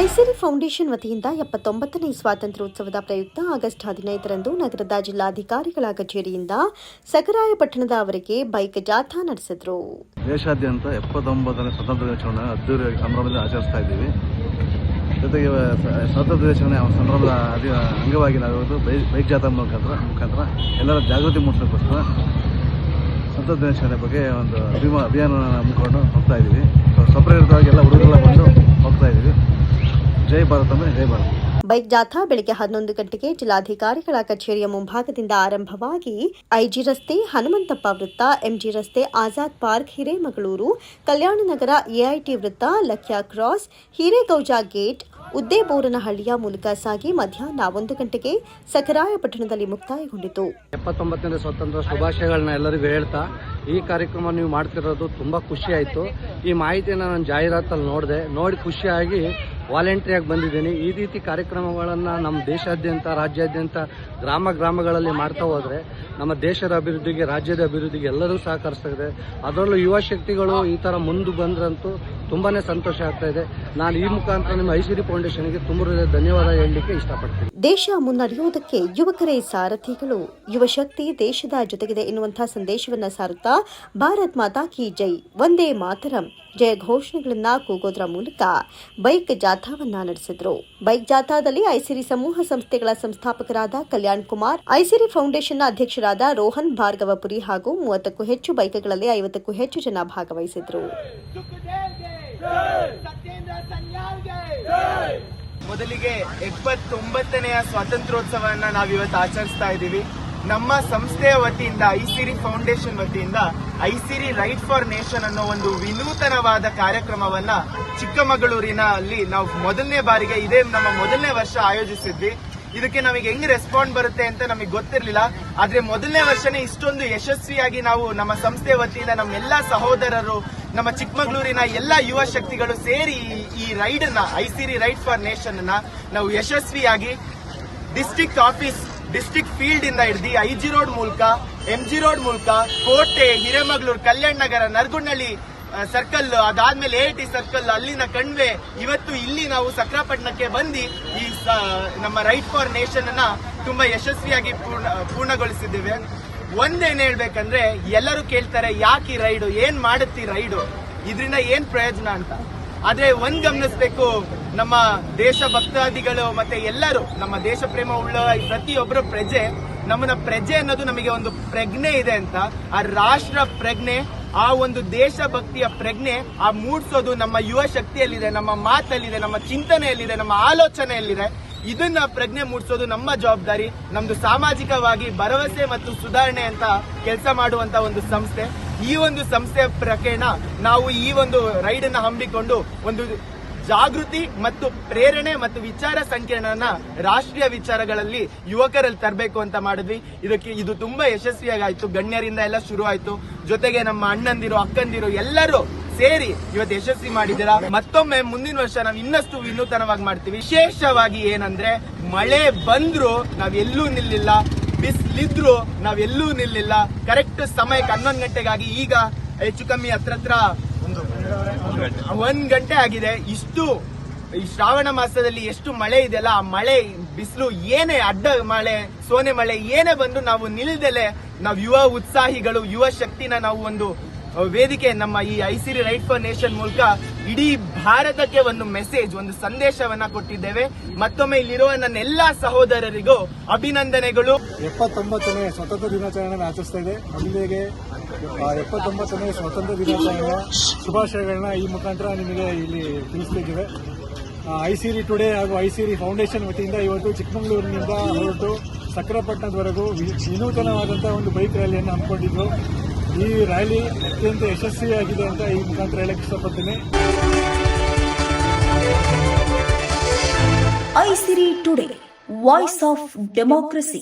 ಐಸಿರಿ foundation ವತಿಯಿಂದ ಎಪ್ಪತ್ತೊಂಬತ್ತನೇ ಸ್ವಾತಂತ್ರ್ಯೋತ್ಸವದ ಪ್ರಯುಕ್ತ August ಹದಿನೈದರಂದು ನಗರದ ಜಿಲ್ಲಾಧಿಕಾರಿಗಳ ಕಚೇರಿಯಿಂದ ಸಕರಾಯಪಟ್ಟಣದವರೆಗೆ ಬೈಕ್ ಜಾಥಾ ನಡೆಸಿದ್ರು. ದೇಶಾದ್ಯಂತ ಎಪ್ಪತ್ತೊಂಬತ್ತನೇ ಸ್ವಾತಂತ್ರ್ಯ ದಿನಾಚರಣೆ ಅದ್ದೂರಿಯಾಗಿ ಸಂಭ್ರಮದಲ್ಲಿ ಆಚರಿಸ್ತಾ ಇದ್ದೀವಿ. ಜೊತೆಗೆ ಸ್ವಾತಂತ್ರ್ಯ ದಿನಾಚರಣೆ ಸಂಭ್ರಮದ ಅಂಗವಾಗಿ ಬೈ ಬೈಕ್ ಜಾಥಾ ಮುಖಾಂತರ ಮುಖಾಂತರ ಎಲ್ಲರ ಜಾಗೃತಿ ಮೂಡಿಸೋಕ್ಕೋಸ್ಕರ ಸ್ವಾತಂತ್ರ್ಯ ದಿನಾಚರಣೆ ಬಗ್ಗೆ ಒಂದು ಅಭಿಮಾ ಅಭಿಯಾನ ಹಮ್ಮಿಕೊಂಡು ಹೋಗ್ತಾ ಇದ್ದೀವಿ. ಸ್ವಪ್ರೇರಿತವಾಗಿ ಎಲ್ಲ ಹುಡುಗರೆಲ್ಲ ಬಂದು ಹೋಗ್ತಾ ಇದ್ದೀವಿ. ಜೈ ಭಾರತ್ ಅಂದರೆ ಜೈ ಭಾರತ್. ಬೈಕ್ ಜಾಥಾ ಬೆಳಗ್ಗೆ ಹನ್ನೊಂದು ಗಂಟೆಗೆ ಜಿಲ್ಲಾಧಿಕಾರಿಗಳ ಕಚೇರಿಯ ಮುಂಭಾಗದಿಂದ ಆರಂಭವಾಗಿ ಐಜಿ ರಸ್ತೆ ಹನುಮಂತಪ್ಪ ವೃತ್ತ ಎಂಜಿ ರಸ್ತೆ ಆಜಾದ್ ಪಾರ್ಕ್ ಹಿರೇಮಗಳೂರು ಕಲ್ಯಾಣ ನಗರ ಎಐಟಿ ವೃತ್ತ ಲಕ್ಯಾ ಕ್ರಾಸ್ ಹಿರೇಗೌಜ ಗೇಟ್ ಉದ್ದೇಬೋರನಹಳ್ಳಿಯ ಮೂಲಕ ಸಾಗಿ ಮಧ್ಯಾಹ್ನ ಒಂದು ಗಂಟೆಗೆ ಸಕರಾಯಪಟ್ಟಣದಲ್ಲಿ ಮುಕ್ತಾಯಗೊಂಡಿತು. ಎಪ್ಪತ್ತೊಂಬತ್ತನೇ ಸ್ವತಂತ್ರ ಶುಭಾಶಯಗಳನ್ನ ಎಲ್ಲರಿಗೂ ಹೇಳ್ತಾ ಈ ಕಾರ್ಯಕ್ರಮ ನೀವು ಮಾಡ್ತಿರೋದು ತುಂಬಾ ಖುಷಿ ಆಯಿತು. ಈ ಮಾಹಿತಿಯನ್ನ ನಾನು ಜಾಹೀರಾತಲ್ಲಿ ನೋಡಿದೆ ನೋಡಿ ಖುಷಿಯಾಗಿ ವಾಲಂಟ್ರಿಯಾಗಿ ಬಂದಿದ್ದೀನಿ. ಈ ರೀತಿ ಕಾರ್ಯಕ್ರಮಗಳನ್ನು ನಮ್ಮ ದೇಶಾದ್ಯಂತ, ರಾಜ್ಯಾದ್ಯಂತ, ಗ್ರಾಮ ಗ್ರಾಮಗಳಲ್ಲಿ ಮಾಡ್ತಾ ಹೋದರೆ ನಮ್ಮ ದೇಶದ ಅಭಿವೃದ್ಧಿಗೆ, ರಾಜ್ಯದ ಅಭಿವೃದ್ಧಿಗೆ ಎಲ್ಲರೂ ಸಹಕರಿಸ್ತಾ ಅದರಲ್ಲೂ ಯುವ ಶಕ್ತಿಗಳು ಈ ಥರ ಮುಂದೆ ಬಂದ್ರಂತೂ ತುಂಬಾ ಸಂತೋಷ ಆಗ್ತಾ ಇದೆ. ನಾನು ಈ ಮುಖಾಂತರ ನಿಮ್ಮ ಐಸಿರಿ ಫೌಂಡೇಶನ್ಗೆ ತುಂಬ ಧನ್ಯವಾದ ಹೇಳಲಿಕ್ಕೆ ಇಷ್ಟಪಡ್ತೀನಿ. ದೇಶ ಮುನ್ನಡೆಯುವುದಕ್ಕೆ ಯುವಕರೇ ಸಾರಥಿಗಳು. ಯುವಶಕ್ತಿ ದೇಶದ ಜೊತೆಗಿದೆ ಎನ್ನುವಂತಹ ಸಂದೇಶವನ್ನ ಸಾರುತ್ತಾ ಭಾರತ್ ಮಾತಾ ಕಿ ಜೈ. ಒಂದೇ ಮಾತರಂ. ಜಯ ಘೋಷಣೆಗಳನ್ನ ಕೂಗೋದ್ರ ಮೂಲಕ ಬೈಕ್ ಜಾಥಾವನ್ನ ನಡೆಸಿದ್ರು. ಬೈಕ್ ಜಾಥಾದಲ್ಲಿ ಐಸಿರಿ ಸಮೂಹ ಸಂಸ್ಥೆಗಳ ಸಂಸ್ಥಾಪಕರಾದ ಕಲ್ಯಾಣ್ ಕುಮಾರ್, ಐಸಿರಿ ಫೌಂಡೇಶನ್ನ ಅಧ್ಯಕ್ಷರಾದ ರೋಹನ್ ಭಾರ್ಗವಪುರಿ ಹಾಗೂ ಮೂವತ್ತಕ್ಕೂ ಹೆಚ್ಚು ಬೈಕ್ಗಳಲ್ಲಿ ಐವತ್ತಕ್ಕೂ ಹೆಚ್ಚು ಜನ ಭಾಗವಹಿಸಿದ್ರು. ಮೊದಲಿಗೆ ಎಪ್ಪತ್ತೊಂಬತ್ತನೆಯ ಸ್ವಾತಂತ್ರ್ಯೋತ್ಸವವನ್ನ ನಾವಿವತ್ತು ಆಚರಿಸ್ತಾ ಇದ್ದೀವಿ. ನಮ್ಮ ಸಂಸ್ಥೆಯ ವತಿಯಿಂದ, ಐಸಿರಿ ಫೌಂಡೇಶನ್ ವತಿಯಿಂದ, ಐಸಿರಿ ರೈಟ್ ಫಾರ್ ನೇಷನ್ ಅನ್ನೋ ಒಂದು ವಿನೂತನವಾದ ಕಾರ್ಯಕ್ರಮವನ್ನ ಚಿಕ್ಕಮಗಳೂರಿನಲ್ಲಿ ನಾವು ಮೊದಲನೇ ಬಾರಿಗೆ, ಇದೇ ನಮ್ಮ ಮೊದಲನೇ ವರ್ಷ ಆಯೋಜಿಸಿದ್ವಿ. ಇದಕ್ಕೆ ನಮಗೆ ಹೆಂಗ್ ರೆಸ್ಪಾಂಡ್ ಬರುತ್ತೆ ಅಂತ ನಮಗೆ ಗೊತ್ತಿರಲಿಲ್ಲ. ಆದ್ರೆ ಮೊದಲನೇ ವರ್ಷನೇ ಇಷ್ಟೊಂದು ಯಶಸ್ವಿಯಾಗಿ ನಾವು ನಮ್ಮ ಸಂಸ್ಥೆ ವತಿಯಿಂದ ನಮ್ಮ ಎಲ್ಲಾ ಸಹೋದರರು, ನಮ್ಮ ಚಿಕ್ಕಮಗಳೂರಿನ ಎಲ್ಲ ಯುವ ಶಕ್ತಿಗಳು ಸೇರಿ ಈ- ರೈಡ್ ಅನ್ನ ಐಸಿರಿ ರೈಡ್ ಫಾರ್ ನೇಷನ್ ಅನ್ನ ನಾವು ಯಶಸ್ವಿಯಾಗಿ ಡಿಸ್ಟ್ರಿಕ್ಟ್ ಆಫೀಸ್ ಡಿಸ್ಟಿಕ್ ಫೀಲ್ಡ್ ಇಂದ ಹಿಡಿದು ಐ ಜಿ ರೋಡ್ ಮೂಲಕ ಎಂಜಿ ರೋಡ್ ಮೂಲಕ, ಕೋಟೆ, ಹಿರೇಮಗಳೂರು, ಕಲ್ಯಾಣ ನಗರ, ನರಗುಂಡಳ್ಳಿ ಸರ್ಕಲ್ ಅದಾದ್ಮೇಲೆ ಎ ಟಿ ಸರ್ಕಲ್ ಅಲ್ಲಿನ ಕಣ್ವೆ, ಇವತ್ತು ಇಲ್ಲಿ ನಾವು ಸಕ್ರಾಪಟ್ಟಣಕ್ಕೆ ಬಂದು ಈ ನಮ್ಮ ರೈಟ್ ಫಾರ್ ನೇಷನ್ ಅನ್ನ ತುಂಬಾ ಯಶಸ್ವಿಯಾಗಿ ಪೂರ್ಣ, ಪೂರ್ಣಗೊಳಿಸಿದ್ದೇವೆ. ಒಂದೇನ್ ಹೇಳ್ಬೇಕಂದ್ರೆ, ಎಲ್ಲರೂ ಕೇಳ್ತಾರೆ, ಯಾಕೆ ಈ ರೈಡು, ಏನ್ ಮಾಡುತ್ತಿ ರೈಡು? ಇದರಿಂದ ಏನ್ ಪ್ರಯೋಜನ ಅಂತ. ಆದ್ರೆ ಒಂದ್ ಗಮನಿಸ್ಬೇಕು, ನಮ್ಮ ದೇಶ ಭಕ್ತಾದಿಗಳು ಮತ್ತೆ ಎಲ್ಲರೂ, ನಮ್ಮ ದೇಶ ಪ್ರೇಮ ಉಳ್ಳ ಪ್ರತಿಯೊಬ್ಬರು ಪ್ರಜೆ, ನಮ್ಮನ್ನ ಪ್ರಜೆ ಅನ್ನೋದು ನಮಗೆ ಒಂದು ಪ್ರಜ್ಞೆ ಇದೆ ಅಂತ. ಆ ರಾಷ್ಟ್ರ ಪ್ರಜ್ಞೆ ಆ ಒಂದು ದೇಶಭಕ್ತಿಯ ಪ್ರಜ್ಞೆ ಆ ಮೂಡಿಸೋದು ನಮ್ಮ ಯುವ ಶಕ್ತಿಯಲ್ಲಿದೆ, ನಮ್ಮ ಮಾತಲ್ಲಿದೆ, ನಮ್ಮ ಚಿಂತನೆಯಲ್ಲಿದೆ, ನಮ್ಮ ಆಲೋಚನೆಯಲ್ಲಿದೆ. ಇದನ್ನ ಪ್ರಜ್ಞೆ ಮೂಡಿಸೋದು ನಮ್ಮ ಜವಾಬ್ದಾರಿ, ನಮ್ದು ಸಾಮಾಜಿಕವಾಗಿ ಭರವಸೆ ಮತ್ತು ಸುಧಾರಣೆ ಅಂತ ಕೆಲಸ ಮಾಡುವಂತ ಒಂದು ಸಂಸ್ಥೆ. ಈ ಒಂದು ಸಂಸ್ಥೆ ಪ್ರಕರಣ ನಾವು ಈ ಒಂದು ರೈಡ್ ಅನ್ನ ಹಮ್ಮಿಕೊಂಡು ಒಂದು ಜಾಗೃತಿ ಮತ್ತು ಪ್ರೇರಣೆ ಮತ್ತು ವಿಚಾರ ಸಂಕಿರಣನ ರಾಷ್ಟ್ರೀಯ ವಿಚಾರಗಳಲ್ಲಿ ಯುವಕರಲ್ಲಿ ತರಬೇಕು ಅಂತ ಮಾಡಿದ್ವಿ. ಇದಕ್ಕೆ ಇದು ತುಂಬಾ ಯಶಸ್ವಿಯಾಗಾಯ್ತು. ಗಣ್ಯರಿಂದ ಎಲ್ಲ ಶುರು ಆಯ್ತು ಜೊತೆಗೆ ನಮ್ಮ ಅಣ್ಣಂದಿರು, ಅಕ್ಕಂದಿರು ಎಲ್ಲರೂ ಸೇರಿ ಇವತ್ತು ಯಶಸ್ವಿ ಮಾಡಿದ್ದೀರಾ? ಮತ್ತೊಮ್ಮೆ ಮುಂದಿನ ವರ್ಷ ನಾವು ಇನ್ನಷ್ಟು ವಿನೂತನವಾಗಿ ಮಾಡ್ತೀವಿ. ವಿಶೇಷವಾಗಿ ಏನಂದ್ರೆ ಮಳೆ ಬಂದ್ರು ನಾವ್ ಎಲ್ಲೂ ನಿಲ್ಲಿಲ್ಲ. ಬಿಸಿಲಿದ್ರು ನಾವೆಲ್ಲೂ ನಿಲ್ಲಿಲ್ಲ. ಕರೆಕ್ಟ್ ಸಮಯಕ್ಕೆ ಹನ್ನೊಂದು ಗಂಟೆಗಾಗಿ ಈಗ ಹೆಚ್ಚು ಕಮ್ಮಿ ಹತ್ರ ಹತ್ರ ಒಂದು ಗಂಟೆ ಆಗಿದೆ. ಇಷ್ಟು ಈ ಶ್ರಾವಣ ಮಾಸದಲ್ಲಿ ಎಷ್ಟು ಮಳೆ ಇದೆಯಲ್ಲ, ಆ ಮಳೆ ಬಿಸಿಲು ಏನೇ ಅಡ್ಡ ಮಳೆ, ಸೋನೆ ಮಳೆ ಏನೇ ಬಂದು ನಾವು ನಿಲ್ದೆಲೆ ನಾವು ಯುವ ಉತ್ಸಾಹಿಗಳು, ಯುವ ಶಕ್ತಿನ ನಾವು ಒಂದು ವೇದಿಕೆ ನಮ್ಮ ಈ ಐಸಿರಿ ರೈಟ್ ಫಾರ್ ನೇಷನ್ ಮೂಲಕ ಇಡೀ ಭಾರತಕ್ಕೆ ಒಂದು ಮೆಸೇಜ್ ಒಂದು ಸಂದೇಶವನ್ನ ಕೊಟ್ಟಿದ್ದೇವೆ. ಮತ್ತೊಮ್ಮೆ ಇಲ್ಲಿರುವ ನನ್ನ ಎಲ್ಲಾ ಸಹೋದರರಿಗೂ ಅಭಿನಂದನೆಗಳು. ಎಪ್ಪತ್ತೊಂಬತ್ತನೇ ಸ್ವಾತಂತ್ರ್ಯ ದಿನಾಚರಣೆ ಆಚರಿಸ್ತಾ ಇದೆ. ಅಲ್ಲಿಗೆ ಎಪ್ಪತ್ತೊಂಬತ್ತನೇ ಸ್ವಾತಂತ್ರ್ಯ ದಿನಾಚರಣೆಯ ಶುಭಾಶಯಗಳನ್ನ ಈ ಮುಖಾಂತರ ನಿಮಗೆ ಇಲ್ಲಿ ತಿಳಿಸ್ತಿದ್ದೇವೆ ಐಸಿರಿ ಟುಡೇ ಹಾಗೂ ಐಸಿರಿ ಫೌಂಡೇಶನ್ ವತಿಯಿಂದ ಇವತ್ತು ಚಿಕ್ಕಮಗಳೂರಿನಿಂದ ಹೊರಟು ಸಕ್ಕರೆಪಟ್ಟಣದವರೆಗೂ ವಿನೂತನವಾದಂತಹ ಒಂದು ಬೈಕ್ ರ್ಯಾಲಿಯನ್ನು ಹಮ್ಮಿಕೊಂಡಿದ್ರು ಈ ರ್ಯಾಲಿ ಅತ್ಯಂತ ಯಶಸ್ವಿಯಾಗಿದೆ ಅಂತ ಈ ಮುಖಾಂತರ ಹೇಳಕ್ಕೆ ಇಷ್ಟಪಡ್ತೀನಿ. Aisiri today voice of democracy